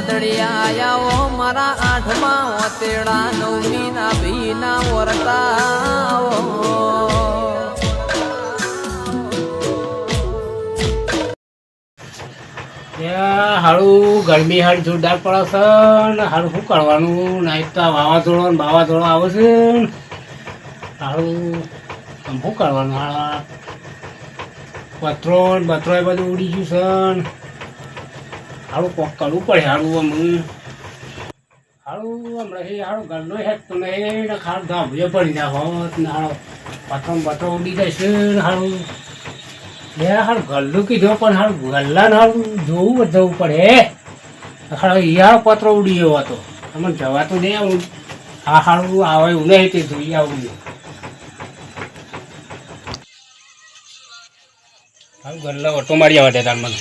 વાદળિયા મારા આઠમા ઓતેડા નવમી ના ભીના વરતા હાડું ગરમી હાડ જોરદાર પડે છે ને હાડું શું કરવાનું નાઈટ વાવાઝોડો ને વાવાઝોડો આવે છે. હારું શું કરવાનું હાડા પથરો ને બથરો એ બધું ઉડી ગયું છે. હારું કોક કરવું પડે હારું આમ હારું હમણાં એ હારું ગલ્લો હેત તો નહીં ને હારું ધાબળીએ પડી જાય હોત ને હારો ને બત્રો ઉડી જશે ને હારું લે હારું ગલ્લું કીધું, પણ હારું ગલ્લાને હારું જોવું જવું પડે. હારો યાર પત્રો ઉડી ગયો હતો. તમને જવા તો નહીં આવું. આ હારું આવે એવું નહીં, તે જોઈ આવું હારું ગલ્લા ઓટો મારી આવે તાર મને.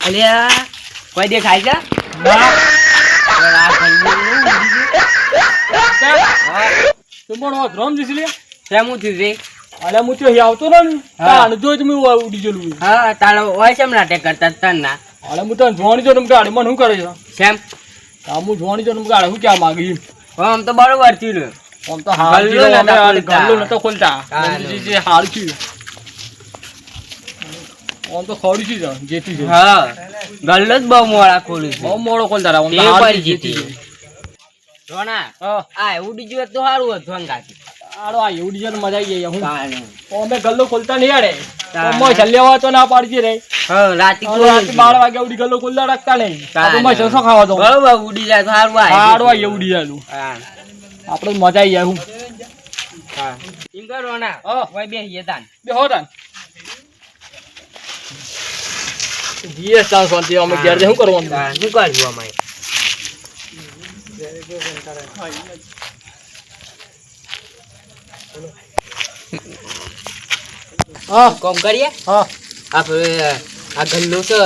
અલ્યા કોઈ દેખાય છે તું પણ જીસી લે શેમું થયું રે અલ્યા હું ત્યાં આવતો ને તાણ જોઈ તો ઉડી ગયેલું હા તારો હોય છે નાટક કરતા તન ના અલ્યા હું તને જોવાની જો તમે ગાડી મને શું કરે છે? શેમ આ હું જોવાની જો તમે ગાડી શું ક્યાં માગી આમ તો બરોબર થયું. આમ તો હાલ ગલ્લો નતા ખોલતા. નતો ખોલતા હાર તો ખોડી છે છે. હા. ગલ્લો જ બહુ છે. બહુ ખોલતા તો હાર. છે. આ તો હતું આડો આ જણ મજા આવી ગઈ હું તાણે. ગલ્લો ખોલતા નહીં આડે. તાણે. અમે તો ના પાડજી રે. હા રાતે વાગે ઉડી ગલ્લો ખુલ્લા રાખતા નહીં. તાણે. આપણે ખાવા દો બરોબર ઉડી જાય તો. આડો આ હા. આપણે મજા આવી જાય હું. હા. રોના બેસીએ તાન. બે જીએસ ચાન્સ શાંતિ અમે ઘેર શું કરવાનું શું કાઢવું અમારે હા કોમ કરીએ હા આપણે આ ગલ્લો છે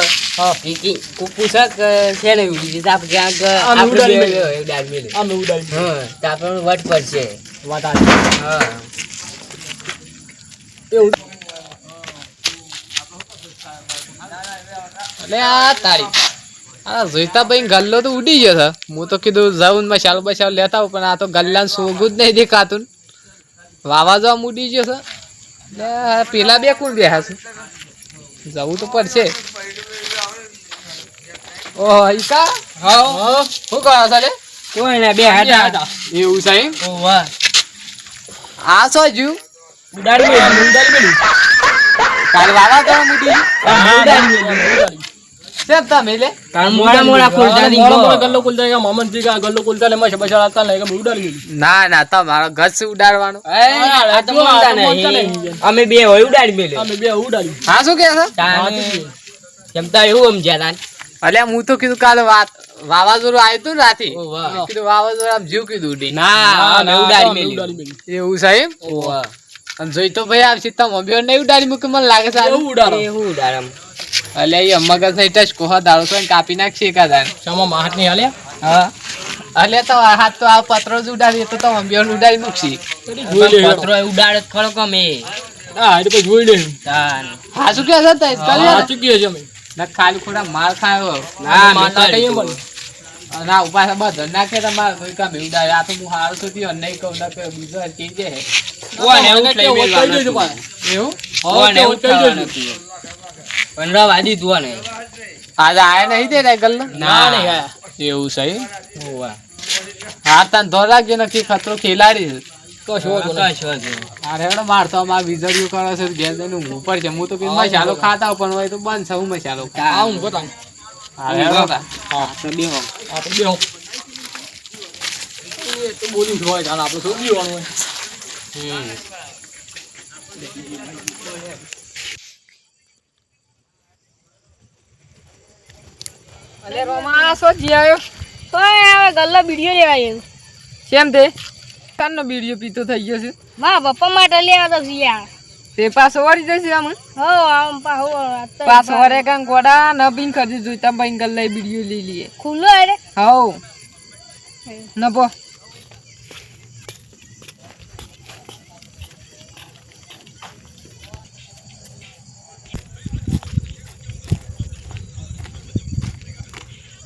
કી ને ઉડી આપણે ક્યાંક આપણે ઉડાડી મેલે. અમે ઉડાડી હા તો આપણને વટ પડશે વાત હા એવું એટલે આ તારી. આ જોઈતા ભાઈ ગલ્લો તો ઉડી ગયો છે. હું તો કીધું જાઉં મશાલ બશાલ લેતા આવું પણ આ તો ગલ્લા સોગું જ નહીં દેખાતું વાવાઝોડા ઉડી ગયો છે. એટલે પેલા બે કોણ બેહા છે જવું તો પડશે. ઓહો ઈકા હા. શું કરો સાલે? કોઈ ને બે હાથ એવું સાહેબ ઓવા આ સોજુ ઉડાડી ઉડાડી મેલી કાલ તો ઉડી સેબ તમે લે તાર મોડા મોડા ખોલતા નહીં મોડા મોડા ગલ્લો ખોલતા ગયા મામન જી કા ગલ્લો ખોલતા ને મસ્ત બસાડા હતા ને કે ઉડાડી દીધી. ના ના તમારો ગસ ઉડાડવાનો? એ, આ તો નહીં. અમે બે હોય ઉડાડી મેલી. અમે બે ઉડાડી. હા શું કે છે? જમતા એવું સમજ્યા તાન અલ્યા હું તો કીધું કાલે વાત વાવાઝોડું આવ્યું હતું રાતે. કીધું વાવાઝોડું આમ જીવ કીધું ઉડી. ના ઉડાડી મેલી એવું સાહેબ ઓવા. અને જોઈ તો ભાઈ આવશે તમે બે નહીં ઉડાડી મૂકે મને લાગે છે એવું ઉડાડો? એવું ઉડાડમ. અલે એ મગજ નહીં ટચ કોહા દાડો તો કાપી નાખશે એકાદાને સમો માહટ નહીં હાલ્યા હા. અલે તો હાથ તો આ પત્રો જ ઉડાડી તો તમે બે ઉડાડી મૂકશી. પત્રો ઉડાડે ખરો કમે. હા એટલે પછી જોઈ લે. તાન. હા શું કહે છે તે ખાલી ખોટા માર ખાયો. ના માતા કહીએ મેં પણ. ના ઊભા છે બધો નાખે તમારે કોઈ કામ ઉડાડે આ તો હું હારું તો થયો નહીં કહું ના કે બીજો એવું કે લઈ મેલવાનું જજો હતું. પાછા. એવું કોને એવું થવાનું. હતું. ને આજે આયા નહીં તે રાયગલ ના નહીં આયા. એવું સહી ઓવા. હા તને ધોર રાખજો નક્કી ખતરો ખેલાડી તો શો તો જ. અરે હેડો મારતો અમાર વીજળીઓ કરે છે ઘેર જઈને ઉપર છે હું તો કીધું મસાલો ખાતા પણ હોય તો બંધ છે હું મસાલો તાન. હા, ઊંઘો તાન. હા હેડો તા. હા, તો બેહો. આપણે બે હું. એ તો બોલી જોવાય જાણે આપણે શું પીવાનું હોય. હમ. અલે રોમા શું જી આવ્યો તોય હવે ગલ્લો બીડીઓ લેવા આવ્યો કેમ તે કાનનો બીડીઓ પીતો થઈ ગયો છે મારા પપ્પા માટે લેવા તો જીયા તે પાછો વળી જશે આમ હો? આમ પાહુ પાછો વરે કાંક ગોડા ન બીન ખરી જોઈતા ભાઈ ગલ્લા બીડીઓ લઈ લઈએ. ખુલ્લો અરે હાઉ નભો.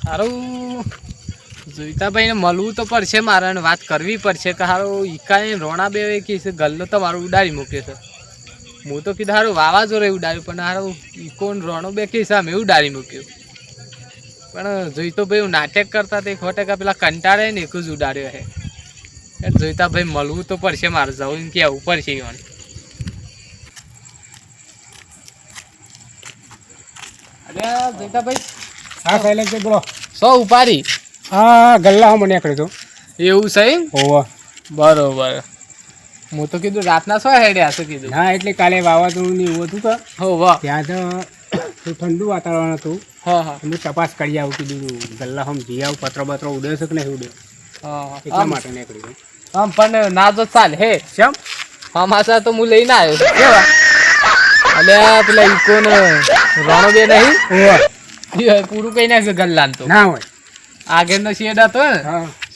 હારું. જોઈતાભાઈને મળવું તો પડશે મારે અને વાત કરવી પડશે કે હારું ઈકાએ રોણા બે કે છે ગલ્લો તો મારું ઉડાડી મૂક્યો છે. હું તો કીધું હારું વાવાઝોડે ઉડાડ્યું પણ હારું ઈકોન રોણો બે કે સામે ઉડાડી મૂક્યું. પણ જોઈતો ભાઈ હું નાટક કરતા તે ખોટકા પેલા કંટાળે ને એક જ ઉડાડ્યો છે એટલે જોઈતા ભાઈ મળવું તો પડશે મારે જવું એમ ઉપર પડશે ઈવન. અરે જોઈતા ભાઈ હા શૈલેષભાઈ બોલો. સો ઉપાડી? હા ગલ્લા મને નીકળ્યો એવું છે એમ? બરોબર. હું તો કીધું રાતના સો હેડ્યા છે કીધું? હા એટલે કાલે વાવાઝોડું ને એવું હતું કે હો વાહ. ત્યાં તો ઠંડુ વાતાવરણ હતું. હા હા. હું તપાસ કરી આવું કીધું ગલ્લા હમ જી આવું પત્રો બત્રો ઉડે છે કે નહીં ઉડે? હા એટલા માટે નીકળ્યો આમ પણ ના તો ચાલ હે. કેમ હા માસા તો હું લઈને આવ્યો છું કેવા? અલ્યા પેલા ઈકોન રાણો બે નહીં? પૂરું કઈ નાખ્યું ગલ્લાન તો. ના હોય. આગળનો શેડ હતો ને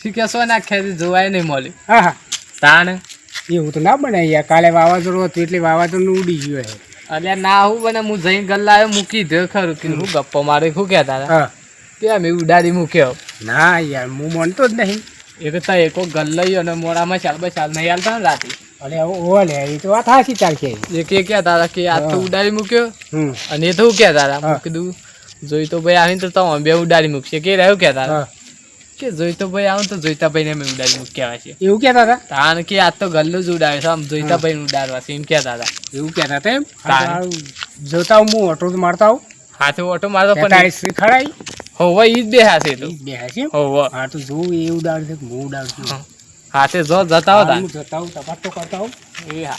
શીખ્યા સો નાખ્યા જોવાય નહીં મળ્યું હા હા. તાણ. એવું તો ના બને યાર. કાલે વાવાઝોડું હતું એટલે વાવાઝોડું ઉડી ગયું હે. અલ્યા ના હું બને હું જઈને ગલ્લા મૂકી દે ખરું. કે હું ગપ્પો મારે શું કહેતા હતા? કે મેં ઉડાડી મૂક્યો? ના યાર હું માનતો જ નહીં. એ તો એકો ગલ્લાઈ અને મોડામાં ચાલ બસ ચાલ નહીં હાલતા ને રાતે? અરે ઓલે એ તો વાત હાચી ચાલશે એ કે કહેતા હતા કે આ તો ઉડાડી મૂક્યો? અને એ તો હું કહેતા હતા. કીધું જોઈ તો ભાઈ આવીને તો તમે બે ઉડાડી મૂકશે. કે રહ્યું કહેતા હતા? કે જોઈ આવું તો જોઈતાભાઈ ને ઉડાડી મૂક્યા છે એવું કહેતા હતા? તાણ કે આ તો ગલ્લું જ ઉડાવે છે આમ જોઈતાભાઈ ને ઉડાડવા છે એમ કહેતા હતા. એવું કહેતા હતા એમ? જોતા હું હું ઓટો મારતા આવું. હાથે ઓટો મારતો પણ શ્રી ખરાઈ હોવા ઈ જ બે હાથે તો બે છે હોવા. હા તો જો એ ઉડાડ છે હું ઉડાડશું હા. હાથે જો જતા હતા હું જતા હું તપાસ તો કરતા હું એ હા.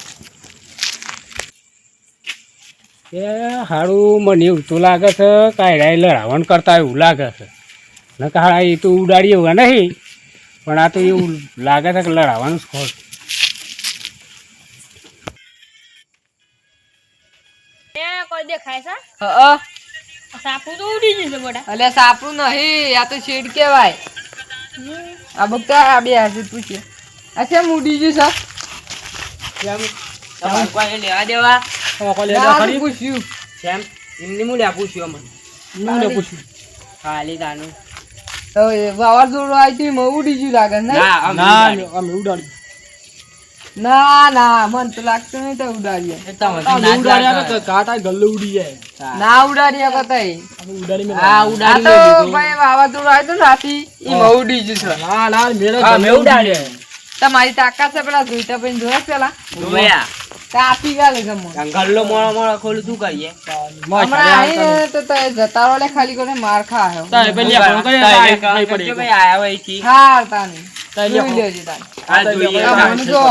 એ હારું મને એવું તો લાગે છે કાંઈ લડાવણ કરતા એવું લાગે છે. ન હાડા એ તો ઉડાડી એવું નહીં. પણ આ તો એવું લાગે છે કે લડાવવાનું ખોટ. દેખાય છે? સાપુ તો ઉડી જશે બધા અલ્યા સાપરું નહીં આ તો શેડ કહેવાય. આ બગતા આ બે હાથે પૂછે. આ કેમ ઉડી ગયું લેવા દેવા? છે પૂછ્યું. ખાલી. તાનું વાવાઝોડું આવી હતી ઉડી ગયું લાગે. ને ના ના મન તો લાગતું નહીં તો ઉડાડીએ. ના ઉડાડીએ કતાઈ હા આ તો ભાઈ વાવાઝોડું આવ્યું ને રાતી એમાં ઉડી ગયું છે તમારી તાકાત છે પેલા જોઈતા ભાઈ જોયા છે પેલા? જોયા. તો આપી ગાલે ગમો ગલ્લો મોળો મોળો ખોલું શું કરીએ હમણાં આવીને તો તે જતા રોલે ખાલી કરીને માર ખાયો. ભાઈ આયા હોય છે હા તાની. જોઈ લેજો તાની. આ જોઈએ. આ મને જો.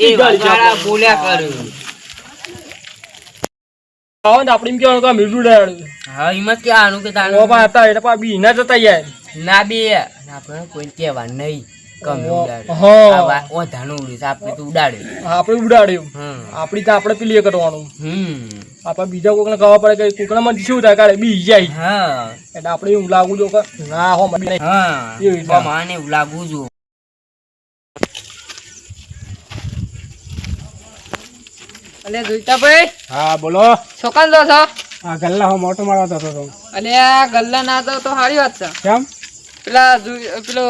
એ વગાડા બોલ્યા કરું. હા એમાં ક્યાં કે તાનું ના બે. આપણે કોઈ કહેવા નહીં. કમ ઉડાડે ઓધાનું ઉડે આપણે તો ઉડાડે. આપણે ઉડાડ્યું. હમ. તો આપણે પેલી કરવાનું આપણે બીજા કોકને ખબર પડે કે કોકનામાં શું થાય કાઢે બી જાય. હા. એટલે આપણે એવું લાગુ જો કે ના હો મને હા. મને એવું લાગવું જો અલે ભાઈ હા બોલો. છોકન દો છો? આ ગલ્લા હું મોટો મારવા હતો તો. અલે આ ગલ્લા ના તો તો સારી વાત છે. કેમ? પેલા પેલો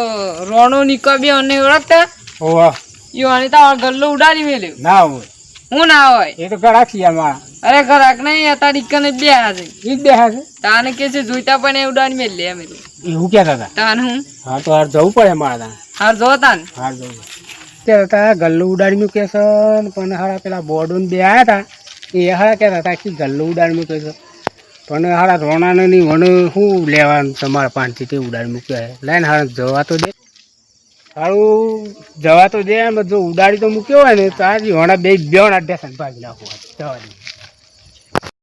રોણો નિકો બી અને ઓળખતા? ઓવા યો આની તા ગલ્લો ઉડાડી મેલ્યો. ના હોય. હું ના હોય? એ તો ગળા છે યાર મારા અરે ગરાક નહીં આ તારી કને બે હાજે ઈ બે હાજે તાને કે છે જોઈતા પણ એ ઉડાડી મેલ લે અમે તો. એવું કહેતા હતા? તાન હું? હા તો હાર જવું પડે મારા તાન હાર જો તાન. હાર જવું તે તા ગલ્લું ઉડાડી મૂકે છે પણ હારા પેલા બોર્ડું બે આયા હતા. એ હારા કહેતા હતા કે ગલ્લું ઉડાડી મૂકે છે. પણ હારા રોણાને ની વણ શું લેવાનું તમારા પાંચથી તે ઉડાડી મૂક્યા લાઈને હારા જવા તો દે. સારું જવા તો દે એમ જો ઉડાડી તો મૂક્યો હોય ને, તો આજે વણા બે બે ડેસન ભાગી નાખવા જવા દે